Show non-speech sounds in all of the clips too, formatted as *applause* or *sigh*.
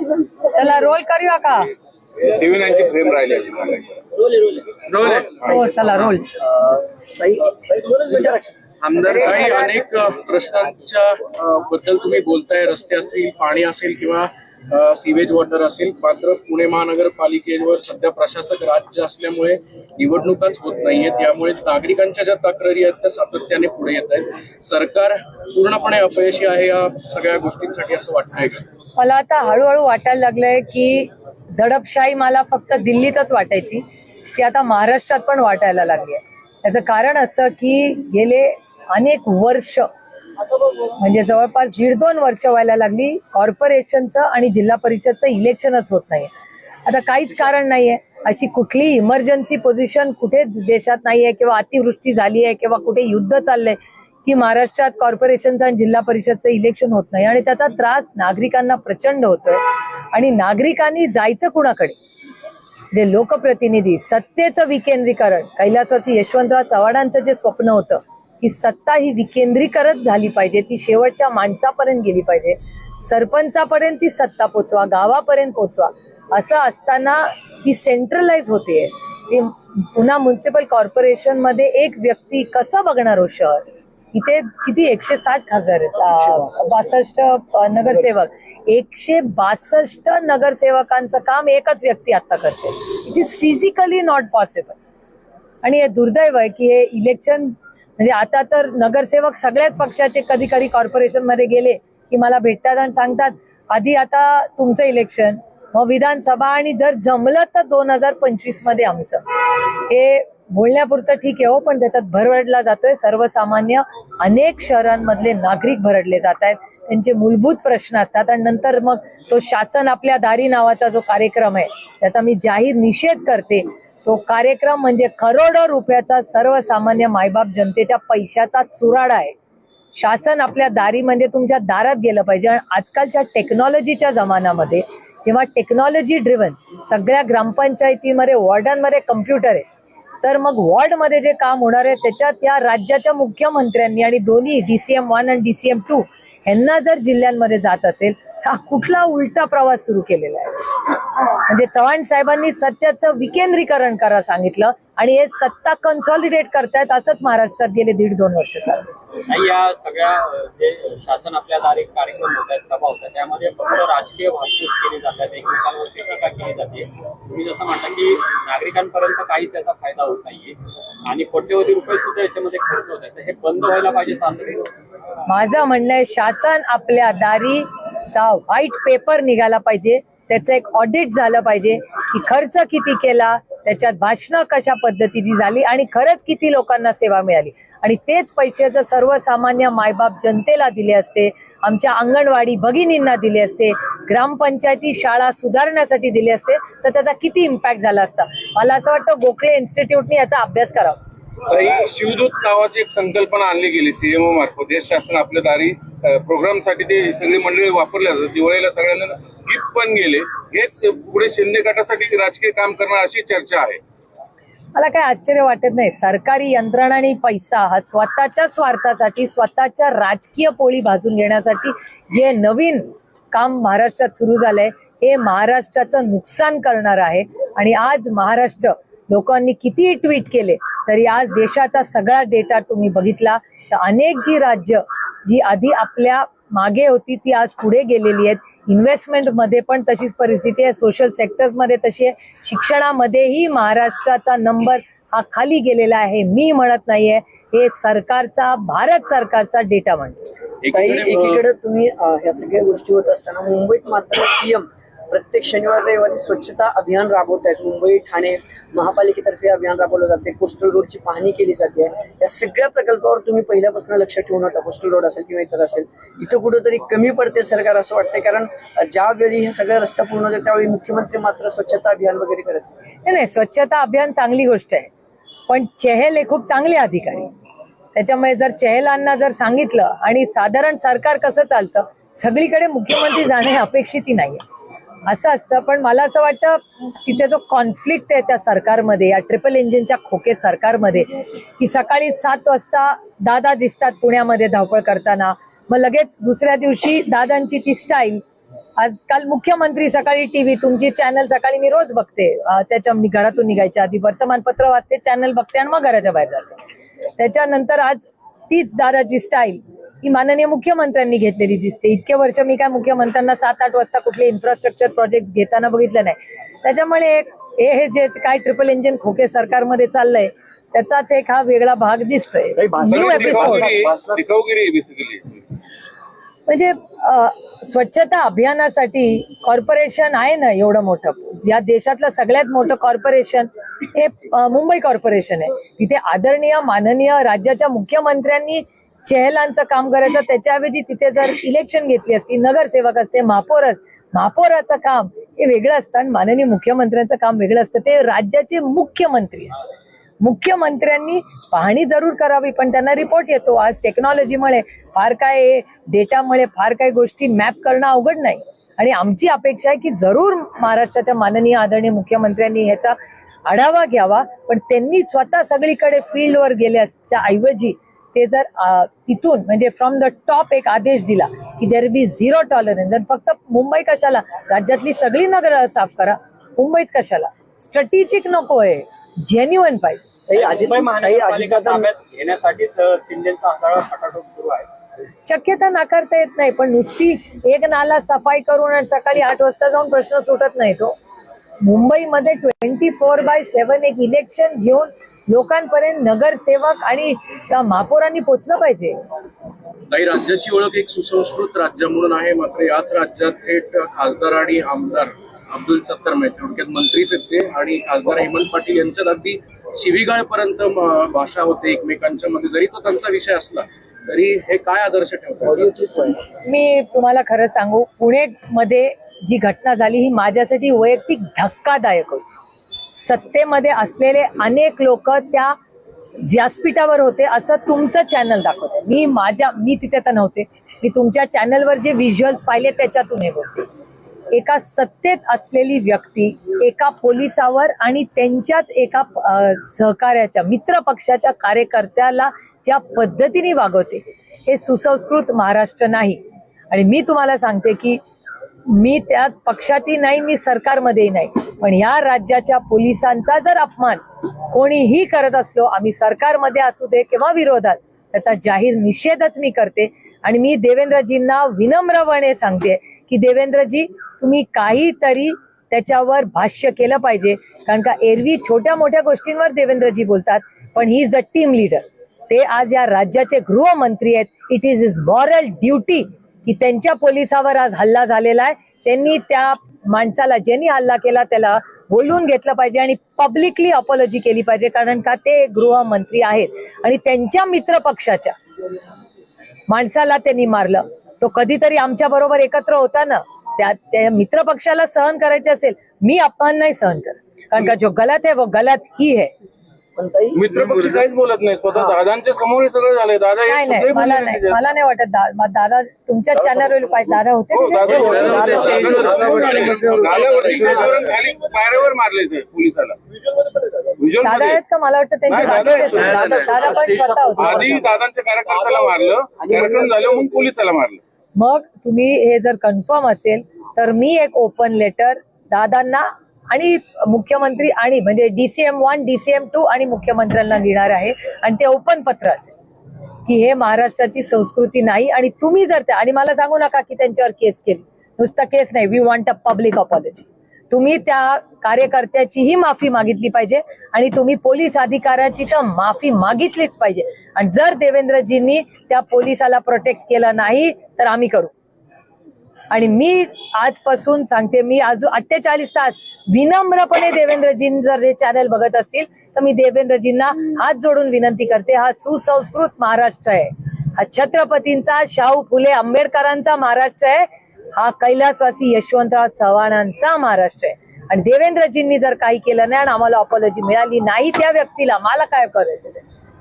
चला रोल करूया का? नाईनची फ्रेम राहिलेली हो चला रोल आमदार काही अनेक प्रश्नांच्या बद्दल तुम्ही बोलताय. रस्ते असतील पाणी असेल किंवा सीवेज वॉटर असेल. मात्र पुणे महानगरपालिकेवर सध्या प्रशासक राज्य असल्यामुळे निवडणुकाच होत नाहीये त्यामुळे नागरिकांच्या ज्या तक्रारी आहेत त्या सातत्याने पुढे येत आहेत. सरकार पूर्णपणे अपयशी आहे या सगळ्या गोष्टींसाठी असं वाटतंय का? मला आता हळूहळू वाटायला लागलंय की दडपशाही मला फक्त दिल्लीतच वाटायची. ती आता महाराष्ट्रात पण वाटायला लागली आहे. त्याचं कारण असं की गेले अनेक वर्ष म्हणजे जवळपास दीड दोन वर्ष व्हायला लागली. कॉर्पोरेशनचं आणि जिल्हा परिषदचं इलेक्शनच होत नाही आता काहीच कारण नाहीये. अशी कुठली इमर्जन्सी पोझिशन कुठेच देशात नाहीये किंवा अतिवृष्टी झाली आहे किंवा कुठे युद्ध चाललंय की महाराष्ट्रात कॉर्पोरेशनचं आणि जिल्हा परिषदचं इलेक्शन होत नाही. आणि त्याचा त्रास नागरिकांना प्रचंड होतोय. आणि नागरिकांनी जायचं कुणाकडे? जे लोकप्रतिनिधी सत्तेचं विकेंद्रीकरण. कैलासवासी यशवंतराव चव्हाणांचं जे स्वप्न होतं की सत्ता ही विकेंद्रीकरण झाली पाहिजे ती शेवटच्या माणसापर्यंत गेली पाहिजे. सरपंचापर्यंत ती सत्ता पोचवा गावापर्यंत पोचवा. असं असताना ती सेंट्रलाइज होते पुन्हा म्युन्सिपल कॉर्पोरेशनमध्ये एक व्यक्ती कसं बघणार हो शहर? इथे किती? एकशे साठ हजार आहेत बासष्ट नगरसेवक. एकशे बासष्ट नगरसेवकांचं काम एकच व्यक्ती आता करते. It is physically not possible आणि हे दुर्दैव आहे की हे इलेक्शन म्हणजे आता तर नगरसेवक सगळ्याच पक्षाचे कधी कधी कॉर्पोरेशनमध्ये गेले की मला भेटतात आणि सांगतात आधी आता तुमचं इलेक्शन मग विधानसभा आणि जर जमलं तर दोन हजार पंचवीसमध्ये आमचं. हे बोलण्यापुरतं ठीक आहे हो पण त्याच्यात भरवडला जातोय. सर्वसामान्य अनेक शहरांमधले नागरिक भरडले जात आहेत. त्यांचे मूलभूत प्रश्न असतात आणि नंतर मग तो शासन आपल्या दारी नावाचा जो कार्यक्रम आहे त्याचा मी जाहीर निषेध करते. तो कार्यक्रम म्हणजे करोडो रुपयाचा सर्वसामान्य मायबाप जनतेच्या पैशाचा चुराडा आहे. शासन आपल्या दारी म्हणजे तुमच्या दारात गेलं पाहिजे. आणि आजकालच्या टेक्नॉलॉजीच्या जमान्यामध्ये जेव्हा टेक्नॉलॉजी ड्रिव्हन सगळ्या ग्रामपंचायतीमध्ये वॉर्डांमध्ये कम्प्युटर आहे. तर मग वॉर्डमध्ये जे काम होणार आहे त्याच्यात या राज्याच्या मुख्यमंत्र्यांनी आणि दोन्ही डीसीएम वन आणि डीसीएम टू यांना जर जिल्ह्यांमध्ये जात असेल हा कुठला उलटा प्रवास सुरू केलेला आहे? म्हणजे चव्हाण साहेबांनी सत्याचं विकेंद्रीकरण करा सांगितलं आणि हे सत्ता कन्सॉलिडेट करतायत असंच महाराष्ट्रात गेले दीड दोन वर्ष या सगळ्या जे शासन आपल्या दारी कार्यक्रम होत आहेत सभा होत आहेत त्यामध्ये फक्त राजकीय भाषणच केली जातात एकमेकांवरती टीका केली जाते. तुम्ही जसं म्हणता की नागरिकांपर्यंत काही त्याचा फायदा होत नाहीये आणि कोट्यवधी रुपये सुद्धा याच्यामध्ये खर्च होत आहेत. हे बंद व्हायला पाहिजे तातडीने माझं म्हणणं आहे शासन आपल्या दारीचा व्हाईट पेपर निघाला पाहिजे. त्याचं एक ऑडिट झालं पाहिजे की खर्च किती केला त्याच्यात भाषणं कशा पद्धतीची झाली आणि खरंच किती लोकांना सेवा मिळाली. आणि तेच पैसे जर सर्वसामान्य मायबाप जनतेला दिले असते आमच्या अंगणवाडी भगिनींना दिले असते ग्रामपंचायती शाळा सुधारण्यासाठी दिले असते तर त्याचा किती इम्पॅक्ट झाला असता? मला असं वाटतं गोखले इन्स्टिट्यूटने याचा अभ्यास करावा. शिवदूत नावाची एक संकल्पना आणली गेली सीएमओ मार्फत. देश शासन आपल्या दारी प्रोग्रामसाठी ते सगळी मंडळी वापरल्या जातात. दिवाळीला सगळ्यांना गिफ्ट पण गेले. हेच पुढे शिंदे गटासाठी राजकीय काम करणार अशी चर्चा आहे. मला काय आश्चर्य वाटत नाही. सरकारी यंत्रणा आणि पैसा हा स्वतःच्या स्वार्थासाठी स्वतःच्या राजकीय पोळी भाजून घेण्यासाठी जे नवीन काम महाराष्ट्रात सुरू झालंय हे महाराष्ट्राचं नुकसान करणार आहे. आणि आज महाराष्ट्र लोकांनी कितीही ट्विट केले तरी आज देशाचा सगळा डेटा तुम्ही बघितला. तर अनेक जी राज्य जी आधी आपल्या मागे होती ती आज पुढे गेलेली आहेत. इन्व्हेस्टमेंटमध्ये पण तशीच परिस्थिती आहे. सोशल सेक्टर्समध्ये तशी आहे. शिक्षणामध्येही महाराष्ट्राचा नंबर हा खाली गेलेला आहे. मी म्हणत नाहीये हे सरकारचा भारत सरकारचा डेटा म्हणतो एकीकडे, तुम्ही ह्या सगळ्या गोष्टी होत असताना मुंबईत मात्र सीएम प्रत्येक शनिवार रविवारी स्वच्छता अभियान राबवत आहेत मुंबई ठाणे महापालिकेतर्फे अभियान राबवलं जाते कोस्टल रोडची पाहणी केली जाते. या सगळ्या प्रकल्पावर तुम्ही पहिल्यापासून लक्ष ठेवून होता. कोस्टल रोड असेल किंवा इतर असेल. इथं कुठंतरी कमी पडते सरकार असं वाटतंय. कारण ज्यावेळी हे सगळं रस्ता पूर्ण होते त्यावेळी मुख्यमंत्री मात्र स्वच्छता अभियान वगैरे करत नाही. नाही. स्वच्छता अभियान चांगली गोष्ट आहे. पण चेहेल हे खूप चांगले अधिकारी. त्याच्यामुळे जर चेहलांना जर सांगितलं आणि साधारण सरकार कसं चालतं सगळीकडे मुख्यमंत्री जाणे अपेक्षित नाहीये. असं असतं. पण मला असं वाटतं तिथे जो कॉन्फ्लिक्ट आहे त्या सरकारमध्ये या ट्रिपल इंजिनच्या खोके सरकारमध्ये की सकाळी सात वाजता दादा दिसतात पुण्यामध्ये धावपळ करताना. मग लगेच दुसऱ्या दिवशी दादांची ती स्टाईल आजकाल मुख्यमंत्री सकाळी टीव्ही तुमची चॅनल सकाळी मी रोज बघते. त्याच्या घरातून निघायच्या आधी वर्तमानपत्र वाचते चॅनल बघते आणि मग घराच्या बाहेर जाते. त्याच्यानंतर आज तीच दादाची स्टाईल ही माननीय मुख्यमंत्र्यांनी घेतलेली दिसते. इतके वर्ष मी काय मुख्यमंत्र्यांना सात आठ वाजता कुठले इन्फ्रास्ट्रक्चर प्रोजेक्ट घेताना बघितलं नाही. त्याच्यामुळे एक- हे हे जे काय ट्रिपल इंजिन खोके सरकारमध्ये चाललंय त्याचाच एक हा वेगळा भाग दिसतोय. न्यू एपिसोड म्हणजे स्वच्छता अभियानासाठी कॉर्पोरेशन आहे ना एवढं मोठं? या देशातलं सगळ्यात मोठं कॉर्पोरेशन हे मुंबई कॉर्पोरेशन आहे. तिथे आदरणीय माननीय राज्याच्या मुख्यमंत्र्यांनी चेहलांचं काम करायचं त्याच्याऐवजी तिथे जर इलेक्शन घेतली असती नगरसेवक असते महापौर महापौराचं काम हे वेगळं असतं आणि माननीय मुख्यमंत्र्यांचं काम वेगळं असतं. ते राज्याचे मुख्यमंत्री आहेत. मुख्यमंत्र्यांनी पाहणी जरूर करावी पण त्यांना रिपोर्ट येतो. आज टेक्नॉलॉजीमुळे फार काय डेटामुळे फार काही गोष्टी मॅप करणं अवघड नाही. आणि आमची अपेक्षा आहे की जरूर महाराष्ट्राच्या माननीय आदरणीय मुख्यमंत्र्यांनी ह्याचा आढावा घ्यावा पण त्यांनी स्वतः सगळीकडे फील्डवर गेल्याच्या ऐवजी ते जर तिथून म्हणजे फ्रॉम द टॉप एक आदेश दिला की देर बी झिरो टॉलरन्स आणि फक्त मुंबई कशाला? राज्यातली सगळी नगर साफ करा. मुंबईत कशाला? स्ट्रॅटेजिक नको आहे जेन्युअन पाहिजे शक्यता नाकारता येत नाही पण नुसती एक नाला सफाई करून आणि सकाळी आठ वाजता जाऊन प्रश्न सुटत नाही तो. मुंबईमध्ये ट्वेंटी फोर बाय सेव्हन एक इलेक्शन घेऊन लोकांपर्यंत नगरसेवक आणि त्या महापौरांनी पोचलं पाहिजे. काही राज्याची ओळख एक सुसंस्कृत राज्य म्हणून आहे. मात्र याच राज्यात थेट खासदार आणि आमदार अब्दुल सत्तार थोडक्यात मंत्रीच ते आणि खासदार हेमंत पाटील यांच्यात अगदी शिवीगाळपर्यंत म- भाषा होते एकमेकांच्या मध्ये. जरी तो त्यांचा विषय असला तरी हे काय आदर्श ठेवतात? मी तुम्हाला खरं सांगू पुणे मध्ये जी घटना झाली ही माझ्यासाठी वैयक्तिक धक्कादायक होती. सत्तेमध्ये असलेले अनेक लोक त्या व्यासपीठावर होते असं तुमचं चॅनल दाखवते मी माझ्या मी तिथे तर नव्हते. मी तुमच्या चॅनलवर जे व्हिज्युअल्स पाहिले त्याच्यातून हे बोलते. एका सत्तेत असलेली व्यक्ती एका पोलिसावर आणि त्यांच्याच एका सहकार्याच्या मित्र पक्षाच्या कार्यकर्त्याला ज्या पद्धतीने वागवते हे सुसंस्कृत महाराष्ट्र नाही. आणि मी तुम्हाला सांगते की मी त्यात पक्षातही नाही मी सरकारमध्येही नाही. पण या राज्याच्या पोलिसांचा जर अपमान कोणीही करत असलो आम्ही सरकारमध्ये असू दे किंवा विरोधात त्याचा जाहीर निषेधच मी करते. आणि मी देवेंद्रजींना विनम्रपणे सांगते की देवेंद्रजी तुम्ही काहीतरी त्याच्यावर भाष्य केलं पाहिजे. कारण का एरवी छोट्या मोठ्या गोष्टींवर देवेंद्रजी बोलतात पण he is the team leader. ते आज या राज्याचे गृहमंत्री आहेत. It is is moral duty की त्यांच्या पोलिसावर आज हल्ला झालेला आहे. त्यांनी त्या माणसाला ज्यांनी हल्ला केला त्याला बोलवून घेतलं पाहिजे आणि पब्लिकली अपॉलॉजी केली पाहिजे कारण का ते गृहमंत्री आहेत. आणि त्यांच्या मित्र पक्षाच्या माणसाला त्यांनी मारलं. तो कधीतरी आमच्या बरोबर एकत्र होता ना त्या त्या मित्र पक्षाला सहन करायचे असेल मी अपमान नाही सहन करत. कारण का जो गलत है वो गलत ही है. पण ताई मित्रपक्ष काहीच बोलत नाही. स्वतः दादांच्या समोर हे सगळं झालंय. दादा नाही मला नाही नाही. त्याच्यात. मला नाही वाटत दा- मा- दादा तुमच्या चॅनलवर पाहिजे. दादा होते हो? दादा होते. दादा दादा होते. होते. दादावरती स्टेजवरून खाली पायऱ्यावर मारले ते पोलिसाला. व्हिज्युअल दादा मध्ये. आहेत का मला वाटतं त्यांचे नाही, दादा बाकीचे आहेत. दादा दादा पण स्वतः होते. आधी दादांच्या कार्यकर्त्याला मारलं. कार्यक्रम झालं मग पोलिसाला मारलं. मग तुम्ही हे जर कन्फर्म असेल तर मी एक ओपन लेटर दादांना आणि मुख्यमंत्री आणि म्हणजे डीसीएम वन डीसीएम टू आणि मुख्यमंत्र्यांना लिहिणार आहे. आणि ते ओपन पत्र असेल. की हे महाराष्ट्राची संस्कृती नाही आणि तुम्ही जर त्या आणि मला सांगू नका की त्यांच्यावर केस केली. नुसतं केस नाही. We want a public apology तुम्ही त्या कार्यकर्त्याचीही माफी मागितली पाहिजे आणि तुम्ही पोलीस अधिकाऱ्याची तर माफी मागितलीच पाहिजे. आणि जर देवेंद्रजींनी त्या पोलिसाला प्रोटेक्ट केलं नाही तर आम्ही करू. आणि मी आजपासून सांगते मी अजून अठ्ठेचाळीस तास विनम्रपणे देवेंद्रजी जर हे चॅनल बघत असतील तर मी देवेंद्रजींना हात जोडून विनंती करते हा सुसंस्कृत महाराष्ट्र आहे. हा छत्रपतींचा शाहू फुले आंबेडकरांचा महाराष्ट्र आहे. हा कैलासवासी यशवंतराव चव्हाणांचा महाराष्ट्र आहे. आणि देवेंद्रजींनी जर काही केलं नाही आणि आम्हाला अपॉलॉजी मिळाली नाही त्या व्यक्तीला मला काय करायचं?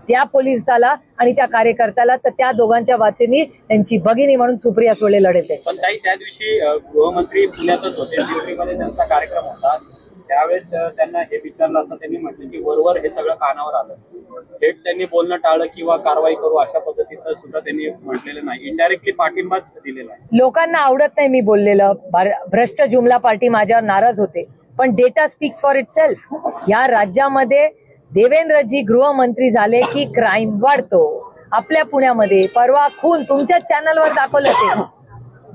त्या पोलिसाला आणि त्या कार्यकर्त्याला तर त्या दोघांच्या वाचेनी त्यांची भगिनी म्हणून सुप्रिया सुळे लढेल पण ताई त्या दिवशी गृहमंत्री पुण्यातच होते. दिल्लीमध्ये त्यांचा कार्यक्रम होता. त्यावेळेस त्यांना हे विचारलं असता त्यांनी म्हटलं की वरवर हे सगळं कानावर आलं. थेट त्यांनी बोलणं टाळलं किंवा कारवाई करू अशा पद्धतीचं सुद्धा त्यांनी म्हटलेलं नाही. इनडायरेक्टली पाठिंबाच दिलेला आहे. लोकांना आवडत नाही मी बोललेलं. भार- भ्रष्ट जुमला पार्टी माझ्यावर नाराज होते. पण data speaks for itself या राज्यामध्ये देवेंद्रजी गृहमंत्री झाले की क्राईम वाढतो. आपल्या पुण्यामध्ये परवा खून तुमच्या चॅनलवर दाखवलं ते.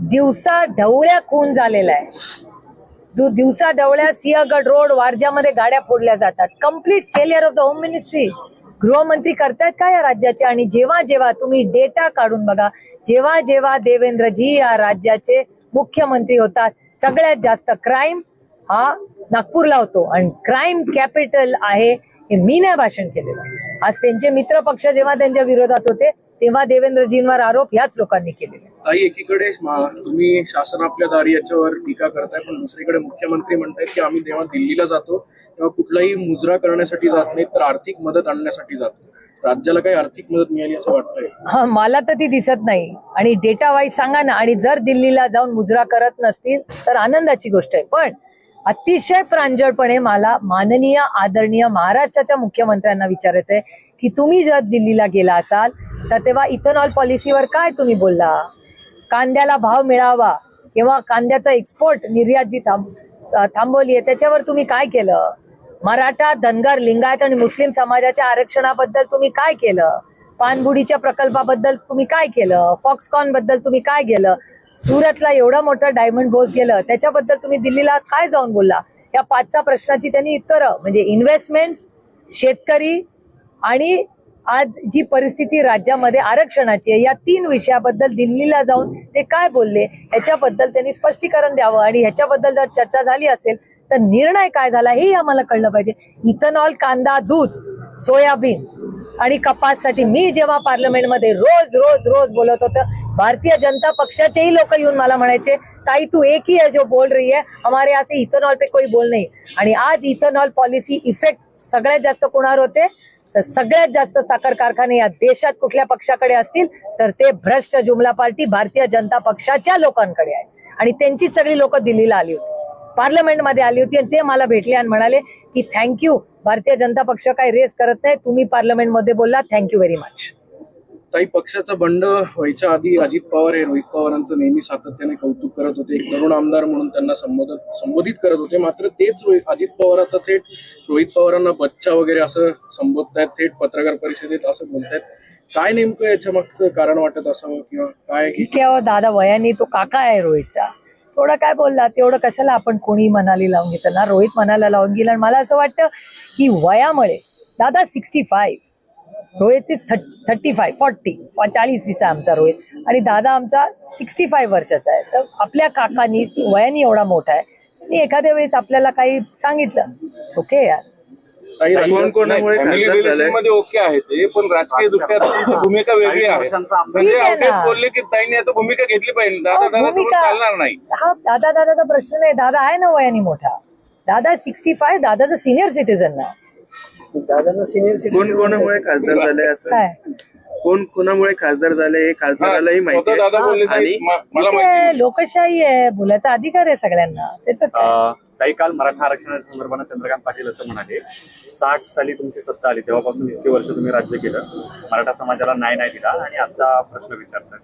दिवसा ढवळ्या खून झालेला आहे. दिवसा ढवळ्या सिंहगड रोड वारज्यामध्ये गाड्या फोडल्या जातात. Complete failure of the home ministry गृहमंत्री करतायत का या राज्याचे? आणि जेव्हा जेव्हा तुम्ही डेटा काढून बघा जेव्हा जेव्हा देवेंद्रजी या राज्याचे मुख्यमंत्री होतात सगळ्यात जास्त क्राईम हा नागपूरला होतो. आणि क्राईम कॅपिटल आहे हे मी नाही भाषण केलेलं आज त्यांचे मित्र पक्ष जेव्हा त्यांच्या विरोधात होते तेव्हा देवेंद्रजींवर आरोप ह्याच लोकांनी केलेले ताई एकीकडे तुम्ही शासन आपल्या दारी याच्यावर टीका करताय पण दुसरीकडे मुख्यमंत्री म्हणतायत की आम्ही जेव्हा दिल्लीला जातो तेव्हा कुठलाही मुजरा करण्यासाठी जात नाही तर आर्थिक मदत आणण्यासाठी जातो. राज्याला काही आर्थिक मदत मिळाली असं वाटतंय? हा मला तर ती दिसत नाही. आणि डेटा वाईज सांगा ना आणि जर दिल्लीला जाऊन मुजरा करत नसतील तर आनंदाची गोष्ट आहे. पण अतिशय प्रांजळपणे मला माननीय आदरणीय महाराष्ट्राच्या मुख्यमंत्र्यांना विचारायचंय की तुम्ही जर दिल्लीला गेला असाल तर तेव्हा इथेनॉल पॉलिसीवर काय तुम्ही बोलला? कांद्याला भाव मिळावा किंवा कांद्याचा एक्सपोर्ट निर्यात जी थांब थांबवली आहे त्याच्यावर तुम्ही काय केलं? मराठा धनगर लिंगायत आणि मुस्लिम समाजाच्या आरक्षणाबद्दल तुम्ही काय केलं? पाणबुडीच्या प्रकल्पाबद्दल तुम्ही काय केलं? फॉक्सकॉनबद्दल तुम्ही काय केलं? सुरतला एवढा मोठा डायमंड बोस गेलं त्याच्याबद्दल तुम्ही दिल्लीला काय जाऊन बोलला? या पाचचा प्रश्नाची त्यांनी उत्तरं म्हणजे इन्व्हेस्टमेंट शेतकरी आणि आज जी परिस्थिती राज्यामध्ये आरक्षणाची आहे या तीन विषयाबद्दल दिल्लीला जाऊन ते काय बोलले ह्याच्याबद्दल त्यांनी स्पष्टीकरण द्यावं आणि ह्याच्याबद्दल जर चर्चा झाली असेल तर निर्णय काय झाला हे आम्हाला कळलं पाहिजे. इथेनॉल कांदा दूध. सोयाबीन आणि कपाससाठी मी जेव्हा पार्लमेंटमध्ये रोज रोज रोज बोलत होतं भारतीय जनता पक्षाचेही लोक येऊन मला म्हणायचे ताई तू एक ही है जो बोल रही है हमारे यहाँ से इथेनॉल पे कोई बोल नाही. आणि आज इथेनॉल पॉलिसी इफेक्ट सगळ्यात जास्त कोणावर होते? तर सगळ्यात जास्त साखर कारखाने या देशात कुठल्या पक्षाकडे असतील? तर ते भ्रष्ट जुमला पार्टी भारतीय जनता पक्षाच्या लोकांकडे आहे. आणि त्यांची सगळी लोक दिल्लीला आली होती. पार्लमेंटमध्ये आली होती आणि ते मला भेटले आणि म्हणाले की थँक्यू भारतीय जनता पक्ष काही रेस करत नाही. तुम्ही पार्लमेंटमध्ये बोलला. थँक्यू व्हेरी मच ताई पक्षाचं बंड व्हायच्या आधी अजित पवार हे रोहित पवारांचं नेहमी सातत्याने कौतुक करत होते. एक तरुण आमदार म्हणून त्यांना संबोधत संबोधित करत होते. मात्र तेच रोहित- अजित पवार आता थेट रोहित पवारांना बच्चा वगैरे असं संबोधतायत थेट पत्रकार परिषदेत असं बोलतायत. काय नेमकं याच्या मागचं कारण वाटत असावं किंवा काय? दादा वयाने तो काका आहे रोहितचा. थोडं काय बोलला तेवढं कशाला आपण कोणी मनाली लावून घेतं ना? रोहित मनाला लावून गेला आणि मला असं वाटतं की वयामुळे दादा sixty five Rohit thirty five forty चाळीसीचा आमचा रोहित. आणि दादा आमचा सिक्स्टी फाईव्ह वर्षाचा आहे. तर आपल्या काकांनी वयाने एवढा मोठा आहे. एखाद्या वेळेस आपल्याला काही सांगितलं ओके यार. फॅमिली रिलेशनमध्ये ओके आहे ते पण राजकीय दृष्ट्या तुमची भूमिका वेगळी आहे. संजय ना. बोलले की ताईने आता भूमिका घेतली पाहिजे. दादा अहो, दादा तुम्ही भूमिका- चालणार नाही. हा दादा दादाचा प्रश्न नाही. दादा आहे ना वयाने मोठा. दादा सिक्स्टी फाय दादाचा सिनियर सिटीजन ना. दादांना सिनियर कोण कोणामुळे खासदार झाले असं? काय? कोण कोणामुळे खासदार झाले हे हा, खासदारालाही माहिती स्वतः दादा आहे. बोलले आणि तरी म- मला ठीक माहिती आहे, लोकशाही आहे बोलायचा अधिकार आहे सगळ्यांना. त्याच्यात काय? अ, काही काल मराठा आरक्षणाच्या संदर्भात चंद्रकांत पाटील असं म्हणाले साठ साली तुमची सत्ता आली तेव्हापासून इतके वर्ष तुम्ही राज्य केलं मराठा समाजाला न्याय नाही दिला आणि आता प्रश्न विचारतात.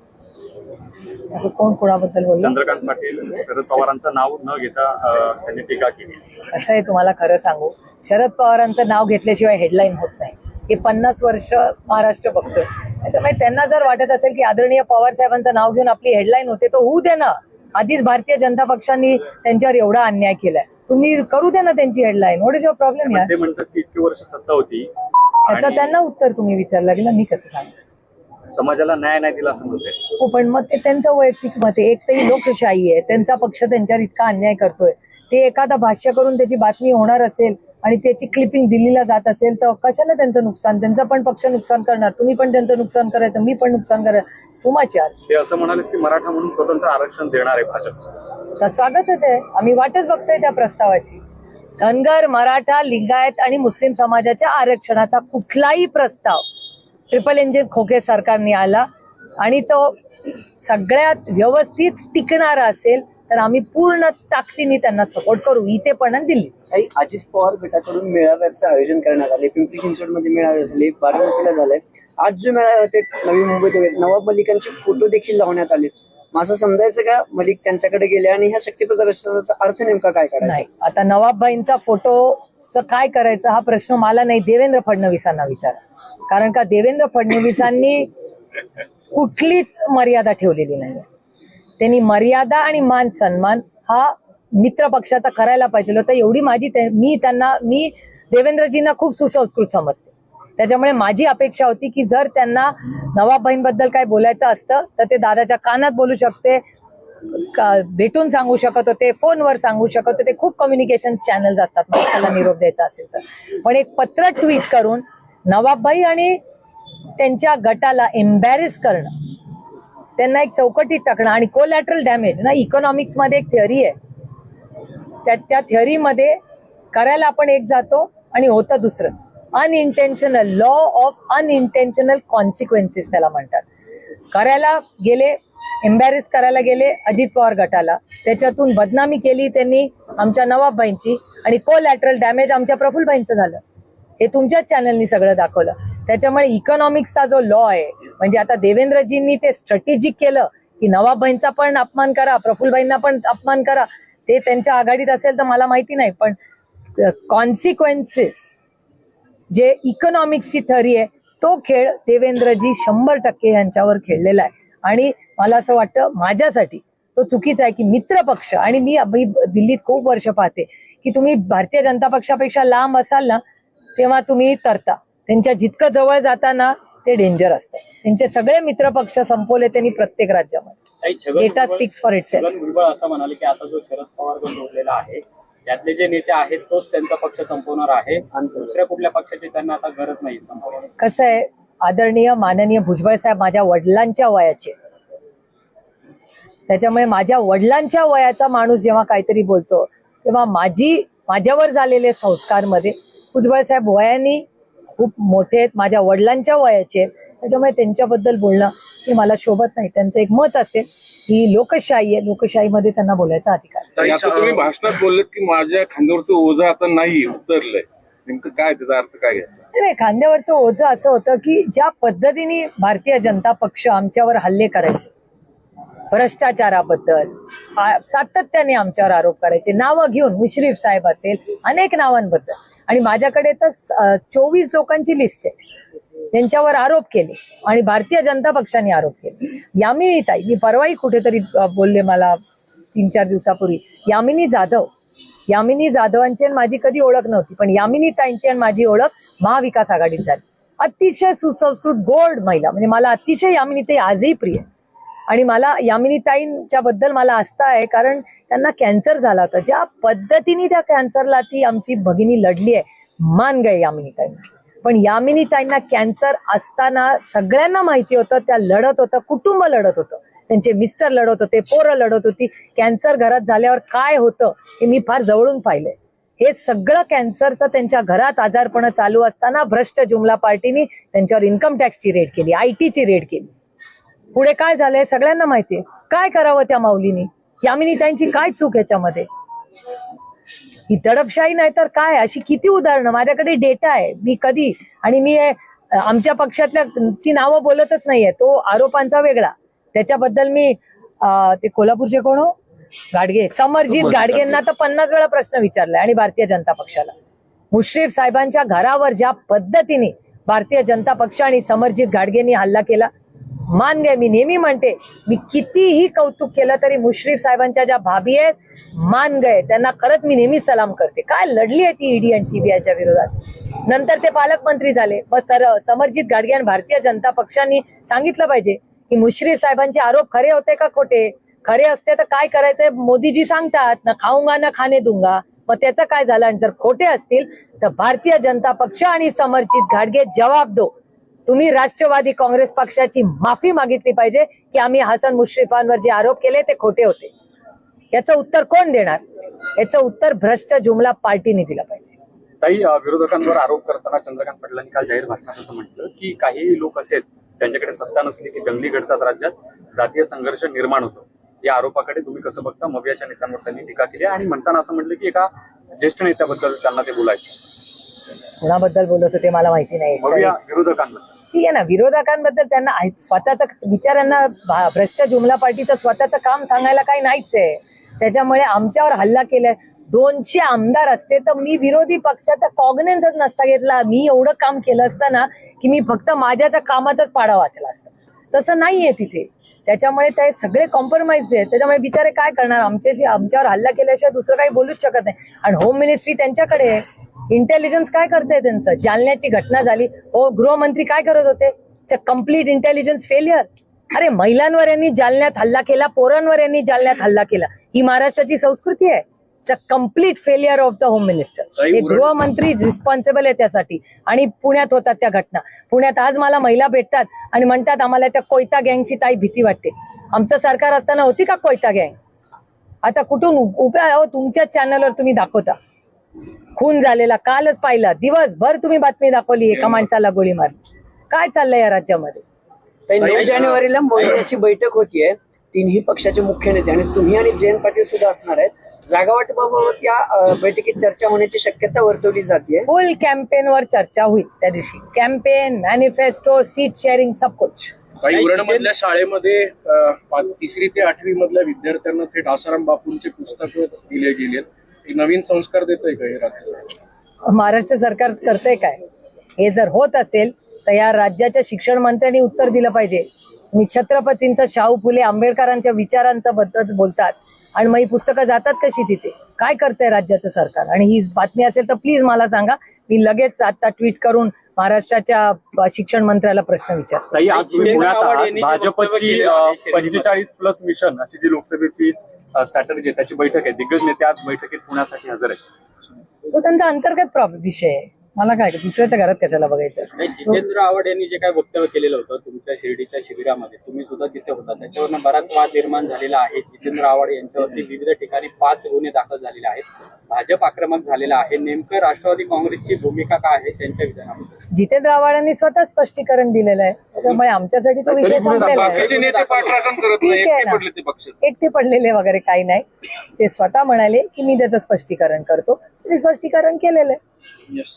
कोण कोणाबद्दल चंद्रकांत पाटील शरद पवारांचं नाव न घेता त्यांनी टीका केली. असं आहे तुम्हाला खरं सांगू. शरद पवारांचं नाव घेतल्याशिवाय हेडलाईन होत नाही. हे पन्नास वर्ष महाराष्ट्र बघतोय. त्याच्यामुळे त्यांना जर वाटत असेल की आदरणीय पवार साहेबांचं नाव घेऊन आपली हेडलाईन होते तर होऊ दे ना. आधीच भारतीय जनता पक्षांनी त्यांच्यावर एवढा अन्याय केलाय. तुम्ही करू दे ना त्यांची headline what is your problem यार? ते म्हणतात की इतकी वर्ष सत्ता होती. त्याचं त्यांना उत्तर तुम्ही विचारलं गेलं मी कसं सांगू? समाजाला न्याय नाही दिला असं म्हणते. हो पण मग ते त्यांचं वैयक्तिक मत आहे. एक तर लोकशाही आहे. त्यांचा पक्ष त्यांच्यावर इतका अन्याय करतोय. ते एखादा भाष्य करून त्याची बातमी होणार असेल आणि त्याची क्लिपिंग दिल्लीला जात असेल तर कशाला त्यांचं नुकसान? त्यांचा पण पक्ष नुकसान करणार. तुम्ही पण त्यांचं नुकसान करायचं मी पण नुकसान करायचं. यार. ते असं म्हणाले की मराठा म्हणून स्वतंत्र आरक्षण देणार आहे भाजप. स्वागतच आहे. आम्ही वाटच बघतोय त्या प्रस्तावाची. धनगर मराठा लिंगायत आणि मुस्लिम समाजाच्या आरक्षणाचा कुठलाही प्रस्ताव ट्रिपल इंजिन खोके सरकारने आला आणि तो सगळ्यात व्यवस्थित टिकणारा असेल तर आम्ही पूर्ण ताकदीने त्यांना सपोर्ट करू. इथे पण आणि दिल्लीत. काही अजित पवार गटाकडून मेळाव्याचं आयोजन करण्यात आले पिंपरी चिंचवडमध्ये मेळावे झाले बारामतीला झालाय आज जो मेळावे होते नवी मुंबईत वगैरे नवाब मलिकांचे फोटो देखील लावण्यात आले असं समजायचं का? मलिक त्यांच्याकडे गेले आणि ह्या शक्ती प्रदर्शनाचा अर्थ नेमका काय करायचा? नाही. आता नवाबबाईंचा फोटोचं काय करायचं हा प्रश्न मला नाही. देवेंद्र फडणवीसांना विचारा. कारण का देवेंद्र फडणवीसांनी कुठलीच मर्यादा ठेवलेली नाही. त्यांनी मर्यादा आणि मान सन्मान हा मित्र पक्षाचा करायला पाहिजे होता. एवढी माझी मी त्यांना मी देवेंद्रजींना खूप सुसंस्कृत समजते. त्याच्यामुळे माझी अपेक्षा होती की जर त्यांना नवाबबाईंबद्दल काय बोलायचं असतं तर ते दादाच्या कानात बोलू शकते का- भेटून सांगू शकत होते फोनवर सांगू शकत होते. खूप कम्युनिकेशन चॅनल्स असतात. मला त्याला निरोप द्यायचा असेल तर. पण एक पत्र ट्विट करून नवाबबाई आणि त्यांच्या गटाला एम्बॅरेस करणं त्यांना एक चौकटीत टाकणं आणि कोलॅटरल डॅमेज ना इकॉनॉमिक्समध्ये एक थिअरी आहे. त्या त्या थिअरीमध्ये करायला आपण एक जातो आणि होतं दुसरंच. Unintentional law of unintentional consequences त्याला म्हणतात. करायला गेले एम्बॅरेस करायला गेले अजित पवार गटाला. त्याच्यातून बदनामी केली त्यांनी आमच्या नवाबबाईंची आणि कोलॅटरल डॅमेज आमच्या प्रफुल्लबाईंचं झालं. हे तुमच्याच चॅनलनी सगळं दाखवलं. त्याच्यामुळे इकॉनॉमिक्सचा जो लॉ आहे म्हणजे आता देवेंद्रजींनी ते स्ट्रॅटेजिक केलं की नवाबबाईंचा पण अपमान करा प्रफुल्लबाईंना पण अपमान करा ते त्यांच्या आघाडीत असेल तर मला माहिती नाही पण कॉन्सिक्वेन्सेस जे इकॉनॉमिक्सची थरी आहे तो खेळ देवेंद्रजी शंभर टक्के यांच्यावर खेळलेला आहे. आणि मला असं वाटतं माझ्यासाठी तो चुकीचा आहे की मित्र पक्ष आणि मी दिल्लीत खूप वर्ष पाहते की तुम्ही भारतीय जनता पक्षापेक्षा लांब असाल ना तेव्हा तुम्ही तरता. त्यांच्या जितकं जवळ जाताना ते डेंजर असतं. त्यांचे सगळे मित्र पक्ष संपवले त्यांनी प्रत्येक राज्यामध्ये. for itself. छगन भुजबळ असं म्हणाले की आता जो शरद पवार गट उरलेला आहे त्यातले जे नेते आहेत तोच त्यांचा पक्ष संपवणार आहे दुसऱ्या कुठल्या पक्षाची त्यांना आता गरज नाही कसं आहे आदरणीय माननीय भुजबळ साहेब माझ्या वडिलांच्या वयाचे. त्याच्यामुळे माझ्या वडिलांच्या वयाचा माणूस जेव्हा काहीतरी बोलतो तेव्हा माझी माझ्यावर झालेले संस्कारमध्ये भुजबळ साहेब वयाने खूप मोठे आहेत. माझ्या वडिलांच्या वयाचे आहेत. त्याच्यामुळे त्यांच्याबद्दल बोलणं हे मला शोभत नाही. त्यांचं एक मत असेल ही लोकशाही आहे. लोकशाहीमध्ये त्यांना बोलायचा अधिकार तुम्ही भाषणात बोललेत की माझ्या खांद्यावरचं ओझं आता नाही उतरलंय नेमकं काय त्याचा अर्थ काय घ्यायचा नाही खांद्यावरचं ओझं असं होतं की ज्या पद्धतीने भारतीय जनता पक्ष आमच्यावर हल्ले करायचे भ्रष्टाचाराबद्दल सातत्याने आमच्यावर आरोप करायचे नावं घेऊन मुश्रीफ साहेब असेल अनेक नावांबद्दल. आणि माझ्याकडे तर चोवीस लोकांची लिस्ट आहे. त्यांच्यावर आरोप केले आणि भारतीय जनता पक्षाने आरोप केले. यामिनी ताई मी परवाही कुठेतरी बोलले मला तीन चार दिवसापूर्वी यामिनी जाधव यामिनी जाधवांची आणि माझी कधी ओळख नव्हती पण यामिनी ताईंची आणि माझी ओळख महाविकास आघाडीत झाली. अतिशय सुसंस्कृत गोल्ड महिला. म्हणजे मला अतिशय यामिनी ताई आजही प्रिय आहे. आणि मला यामिनीताईंच्या बद्दल मला आस्था आहे कारण त्यांना कॅन्सर झाला होता. ज्या पद्धतीने त्या कॅन्सरला ती आमची भगिनी लढली आहे मान गए यामिनीताईंना पण यामिनीताईंना कॅन्सर असताना सगळ्यांना माहिती होतं त्या लढत होतं कुटुंब लढत होतं. त्यांचे मिस्टर लढत होते पोरं लढत होती. कॅन्सर घरात झाल्यावर काय होतं हे मी फार जवळून पाहिलंय. हे सगळं कॅन्सरचं त्यांच्या घरात आजारपण चालू असताना भ्रष्ट जुमला पार्टीनी त्यांच्यावर इन्कम टॅक्सची रेड केली आय टीची रेड केली. पुढे काय झालंय सगळ्यांना माहितीये. काय करावं त्या माऊलीनी? यामिनी त्यांची काय चूक याच्यामध्ये? ही दडपशाही नाही तर काय? अशी किती उदाहरणं? माझ्याकडे डेटा आहे. मी कधी आणि मी आमच्या पक्षातल्या ची नावं बोलतच नाहीये. तो आरोपांचा वेगळा. त्याच्याबद्दल मी ते कोल्हापूरचे कोण हो? गाडगे. समरजित गाडगेंना तर पन्नास वेळा प्रश्न विचारलाय आणि भारतीय जनता पक्षाला. मुश्रीफ साहेबांच्या घरावर ज्या पद्धतीने भारतीय जनता पक्ष आणि समरजित गाडगेंनी हल्ला केला मान्य मी नेहमी म्हणते मी कितीही कौतुक केलं तरी मुश्रीफ साहेबांच्या ज्या भाभी आहेत मान गए त्यांना खरंच मी नेहमीच सलाम करते. काय लढली आहे ती ईडी आणि सीबीआयच्या विरोधात? नंतर ते पालकमंत्री झाले. मग सर समरजित गाडगे आणि भारतीय जनता पक्षांनी सांगितलं पाहिजे की मुश्रीफ साहेबांचे आरोप खरे होते का खोटे? खरे असते तर काय करायचंय? मोदीजी सांगतात ना खाऊंगा ना खाणे दूंगा. मग त्याचं काय झालं? आणि जर खोटे असतील तर भारतीय जनता पक्ष आणि समर्जित घाडगे जबाब दो. तुम्ही राष्ट्रवादी काँग्रेस पक्षाची माफी मागितली पाहिजे की आम्ही हसन मुश्रीफांवर जे आरोप केले ते खोटे होते. याचं उत्तर कोण देणार? याचं उत्तर भ्रष्ट जुमला पार्टीने दिलं पाहिजे. ताई अ, विरोधकांवर आरोप करताना चंद्रकांत पाटलांनी काल जाहीर भाषणात असं म्हटलं की काही लोक असेल त्यांच्याकडे सत्ता नसली की दंगली घडतात राज्यात जातीय संघर्ष निर्माण होतो. या आरोपाकडे तुम्ही कसं बघता? मवियाच्या नेत्यांवर त्यांनी टीका केली आणि म्हणताना असं म्हटलं की एका ज्येष्ठ नेत्याबद्दल त्यांना ते बोलायचं. कुणाबद्दल बोलत होते मला माहिती नाही. मविया विरोधकांबद्दल ठीक आहे ना विरोधकांबद्दल त्यांना स्वतःचं विचारांना भ्रष्ट जुमला पार्टीचं स्वतःचं काम सांगायला काही नाहीच आहे. त्याच्यामुळे आमच्यावर हल्ला केलाय. दोनशे आमदार असते तर मी विरोधी पक्षाचा कॉग्नेन्सच नसता घेतला. मी एवढं काम केलं असतं ना की मी फक्त माझ्या कामातच पाडा वाचला असता. तसं नाहीये तिथे. त्याच्यामुळे ते सगळे कॉम्प्रोमाइज आहेत. त्याच्यामुळे बिचारे काय करणार? आमच्याशी आमच्यावर हल्ला केल्याशिवाय दुसरं काही बोलूच शकत नाही. आणि होम मिनिस्ट्री त्यांच्याकडे आहे. इंटेलिजन्स काय करते त्यांचं? जालन्याची घटना झाली. हो गृहमंत्री काय करत होते? कंप्लीट इंटेलिजन्स फेलियर अरे महिलांवर यांनी जालन्यात हल्ला केला पोरांवर यांनी जालन्यात हल्ला केला. ही महाराष्ट्राची संस्कृती आहे. Complete failure of the home minister हे गृहमंत्री रिस्पॉन्सिबल आहे त्यासाठी. आणि पुण्यात होतात त्या घटना. पुण्यात आज मला महिला भेटतात आणि म्हणतात आम्हाला त्या कोयता गँगची ताई भीती वाटते. आमचं सरकार असताना होती का कोयता गँग? आता कुठून उभ्या अहो तुमच्या चॅनलवर तुम्ही दाखवता. खून झालेला कालच पाहिला. दिवसभर तुम्ही बातमी दाखवली एका माणसाला गोळी मार काय चाललंय या राज्यामध्ये? नऊ जानेवारीला मोर्चाची बैठक होतीये. तिन्ही पक्षाचे मुख्य नेते आणि तुम्ही आणि जयंत पाटील सुद्धा असणार आहेत. जागा वाटपाबाबत या बैठकीत चर्चा होण्याची शक्यता वर्तवली जाते फुल कॅम्पेन वर चर्चा होईल त्या दिवशी. कॅम्पेन मॅनिफेस्टो सीट शेअरिंग सब कुछ. काही उरण मधल्या शाळेमध्ये तिसरी ते आठवी मधल्या विद्यार्थ्यांना थेट आसाराम बापूंचे पुस्तक दिले गेले नवीन संस्कार देत आहे का हे राज्य? महाराष्ट्र सरकार करतंय काय? हे जर होत असेल तर या राज्याच्या शिक्षण मंत्र्यांनी उत्तर दिलं पाहिजे. मी छत्रपतींचं शाहू फुले आंबेडकरांच्या विचारांचं बद्दल बोलतात. आणि मग ही पुस्तकं जातात कशी तिथे? काय करतंय राज्याचं सरकार? आणि ही बातमी असेल तर प्लीज मला सांगा. मी लगेच आता ट्विट करून महाराष्ट्राच्या शिक्षण मंत्र्याला प्रश्न विचार. आज तुम्ही पुण्यात भाजपची. पंचेचाळीस प्लस मिशन अशी जी लोकसभेची स्ट्रॅटजी आहे त्याची बैठक आहे. दिग्गज नेते आज बैठकीत पुण्यासाठी हजर आहेत. तो त्यांचा अंतर्गत प्रॉब्लेम विषय आहे. मला काय दुसऱ्याच्या घरात कशाला बघायचं? नाही, जितेंद्र आव्हाड यांनी जे काय वक्तव्य केलेलं होतं तुमच्या शिर्डीच्या शिबिरामध्ये तुम्ही सुद्धा तिथे होता. त्याच्यावरनं बराच वाद निर्माण झालेला आहे. जितेंद्र आव्हाड यांच्यावरती विविध ठिकाणी पाच गुन्हे दाखल झालेले आहेत. भाजप आक्रमक झालेला आहे. नेमकं राष्ट्रवादी काँग्रेसची भूमिका काय आहे त्यांच्या विधानाबद्दल जितेंद्र आव्हाडांनी स्वतः स्पष्टीकरण दिलेलं आहे. त्याच्यामुळे आमच्यासाठी तो विषय संपलेला आहे. बाकीचे नेते पाठराखण करत नाही. ठीक आहे एकटे ना. पडले ते एकटे पडलेले वगैरे काही नाही. ते स्वतः म्हणाले की मी त्याचं स्पष्टीकरण करतो. ते स्पष्टीकरण केलेलं आहे.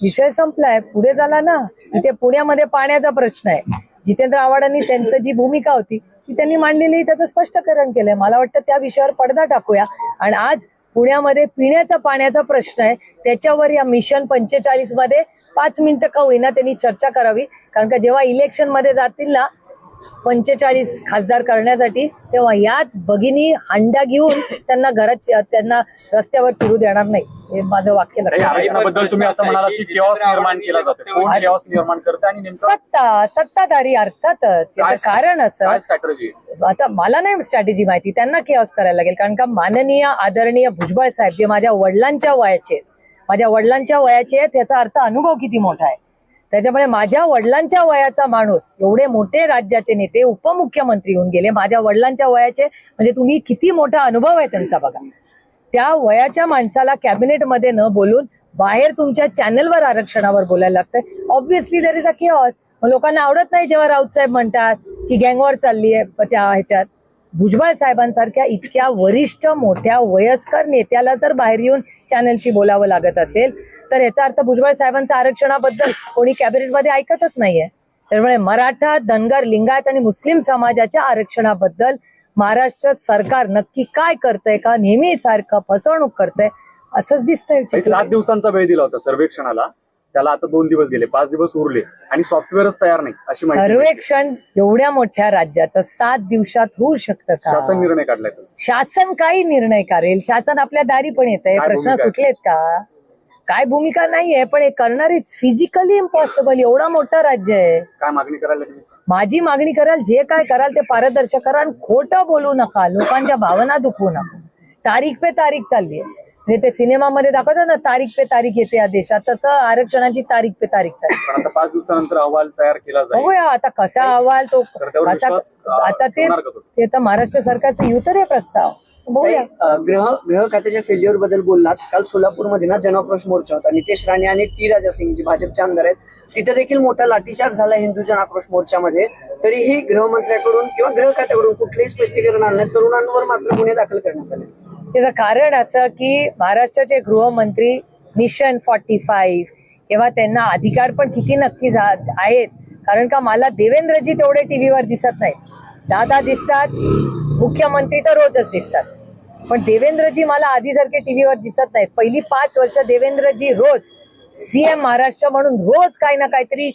विषय संपलाय. पुढे झाला ना इथे पुण्यामध्ये पाण्याचा प्रश्न आहे. जितेंद्र आव्हाडांनी त्यांचं जी भूमिका होती ती त्यांनी मांडलेली त्याचं स्पष्टीकरण केलंय. मला वाटतं त्या विषयावर पडदा टाकूया. आणि आज पुण्यामध्ये पिण्याचा पाण्याचा प्रश्न आहे. त्याच्यावर या मिशन पंचेचाळीसमध्ये पाच मिनिटं का होईना त्यांनी चर्चा करावी. कारण का जेव्हा इलेक्शनमध्ये जातील ना पंचेचाळीस खासदार करण्यासाठी तेव्हा याच भगिनी हांडा घेऊन त्यांना घरात त्यांना रस्त्यावर फिरू देणार नाही हे माझं वाक्य तुम्ही असं म्हणाला की निर्माण केला जातो. निर्माण करते आणि सत्ता सत्ताधारी अर्थातच. याचं कारण असं आता मला नाही स्ट्रॅटेजी माहिती त्यांना केऑस करायला लागेल. कारण का माननीय आदरणीय भुजबळ साहेब जे माझ्या वडिलांच्या वयाचे आहेत, माझ्या वडिलांच्या वयाचे आहेत याचा अर्थ अनुभव किती मोठा आहे. त्याच्यामुळे माझ्या वडिलांच्या वयाचा माणूस एवढे मोठे राज्याचे नेते उपमुख्यमंत्री होऊन गेले. माझ्या वडिलांच्या वयाचे म्हणजे तुम्ही किती मोठा अनुभव आहे त्यांचा बघा. त्या वयाच्या माणसाला कॅबिनेटमध्ये न बोलून बाहेर तुमच्या चॅनलवर आरक्षणावर बोलायला लागतंय. ऑब्व्हियसली देर इज अ किऑस लोकांना आवडत नाही जेव्हा राऊत साहेब म्हणतात की गँगवर चालली आहे त्या ह्याच्यात. भुजबळ साहेबांसारख्या इतक्या वरिष्ठ मोठ्या वयस्कर नेत्याला जर बाहेर येऊन चॅनलशी बोलावं लागत असेल तर याचा अर्थ भुजबळ साहेबांच्या आरक्षणाबद्दल कोणी कॅबिनेटमध्ये ऐकतच नाहीये त्यामुळे मराठा धनगर लिंगायत आणि मुस्लिम समाजाच्या आरक्षणाबद्दल महाराष्ट्र सरकार नक्की काय करतंय का नेहमी सारखं फसवणूक करतंय असंच दिसतंय सात दिवसांचा वेळ दिला होता सर्वेक्षणाला त्याला आता दोन दिवस गेले पाच दिवस उरले आणि सॉफ्टवेअरच तयार नाही अशी. सर्वेक्षण एवढ्या मोठ्या राज्याचं सात दिवसात होऊ शकतं शासन का निर्णय काढलाय. शासन काही निर्णय करेल शासन आपल्या दारी पण येत आहे प्रश्न? सुटलेत का काय भूमिका नाहीये पण हे करणारीच फिजिकली इम्पॉसिबल. एवढा मोठं राज्य आहे. काय मागणी करायला लागली? माझी मागणी कराल जे काय कराल ते पारदर्शक करा आणि खोटं बोलू नका. लोकांच्या भावना दुखवू नका. तारीख पे तारीख चालली आहे म्हणजे ते सिनेमामध्ये दाखवतात ना तारीख पे तारीख येते या देशात. तसं आरक्षणाची तारीख पे तारीख चालली पण आता पाच दिवसानंतर अहवाल तयार केला जाईल. बघूया आता कसा अहवाल तो तर त्यावर कसा विश्वास, अं, आता ते का तर महाराष्ट्र सरकारचं युतर आहे प्रस्ताव. गृह गृह खात्याच्या फेल्युअरबद्दल बोललात. काल सोलापूरमध्ये ना जनआक्रोश मोर्चा होता. नितेश राणे आणि टी राजा सिंग जे भाजपचे आमदार आहेत. तिथे देखील मोठा लाठीचार्ज झाला हिंदू जन आक्रोश मोर्चामध्ये. तरीही गृहमंत्र्याकडून किंवा गृह खात्याकडून कुठलेही स्पष्टीकरण आलं नाही. तरुणांवर मात्र गुन्हे दाखल करण्यात आले. त्याचं कारण असं की महाराष्ट्राचे गृहमंत्री मिशन फॉर्टी फाईव्ह किंवा त्यांना अधिकार पण किती नक्की आहेत. कारण का मला देवेंद्रजी तेवढे टीव्हीवर दिसत नाहीत. दादा दिसतात मुख्यमंत्री तर रोजच दिसतात. पण देवेंद्रजी मला आधीसारखे टीव्हीवर दिसत नाहीत. पहिली पाच वर्ष देवेंद्रजी रोज सीएम महाराष्ट्र म्हणून रोज काही ना काहीतरी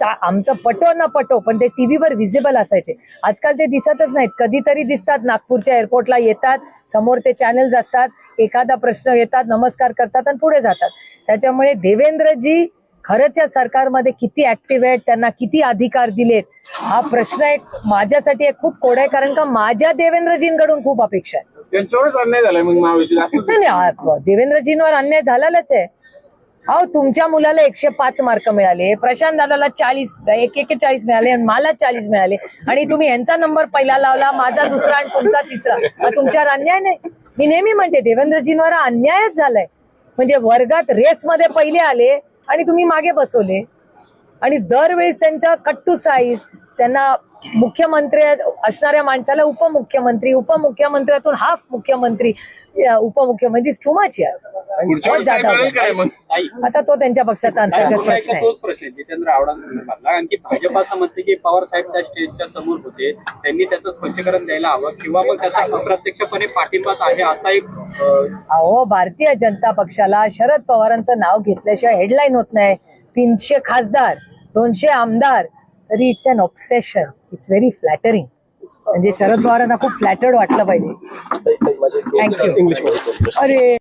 चा- आमचं पटो ना पटो पण ते टीव्हीवर व्हिजिबल असायचे. आजकाल ते दिसतच नाहीत. कधीतरी दिसतात नागपूरच्या एअरपोर्टला येतात समोर ते चॅनल्स असतात एखादा प्रश्न येतात नमस्कार करतात आणि पुढे जातात. त्याच्यामुळे देवेंद्रजी खरंच या सरकारमध्ये किती ऍक्टिव्ह आहेत त्यांना किती अधिकार दिलेत? हा प्रश्न एक माझ्यासाठी एक खूप कोड आहे कारण का माझ्या देवेंद्रजींकडून खूप अपेक्षा आहे. त्यांच्यावरच अन्याय झालाय मग महाविद्यालय असं नाही, नाही आ- देवेंद्रजींवर अन्याय झालेलाच आहे. अहो तुमच्या मुलाला एकशे पाच मार्क मिळाले प्रशांत दादाला चाळीस एक एक चाळीस मिळाले आणि मला चाळीस मिळाले. आणि तुम्ही यांचा नंबर पहिला लावला माझा दुसरा आणि तुमचा तिसरा. हा तुमच्यावर अन्याय नाही. मी नेहमी म्हणते देवेंद्रजींवर अन्यायच झालाय. म्हणजे वर्गात रेसमध्ये पहिले आले आणि तुम्ही मागे बसवले. आणि दरवेळी त्यांचा कट्टू साईज त्यांना मुख्यमंत्री असणाऱ्या माणसाला उपमुख्यमंत्री उपमुख्यमंत्र्यातून हाफ मुख्यमंत्री या उपमुख्यमंत्री काय मग? ताई आता तो त्यांच्या पक्षाचा अंतर्गत प्रश्न आहे. तोच प्रश्न आहे जितेंद्र आव्हाडांसंदर्भातला कारण की भाजप असं म्हणते की पवार साहेब त्या स्टेजच्या समोर होते त्यांनी त्याचं स्पष्टीकरण द्यायला हवं किंवा मग त्याचा अप्रत्यक्षपणे पाठिंबाच आहे असा एक अहो भारतीय जनता पक्षाला शरद पवारांचं नाव घेतल्याशिवाय हेडलाईन होत नाही. तीनशे खासदार दोनशे आमदार तरी it's an obsession it's very flattering म्हणजे शरद पवारांना खूप फ्लॅटर्ड वाटलं पाहिजे. *laughs* थँक्यू अरे.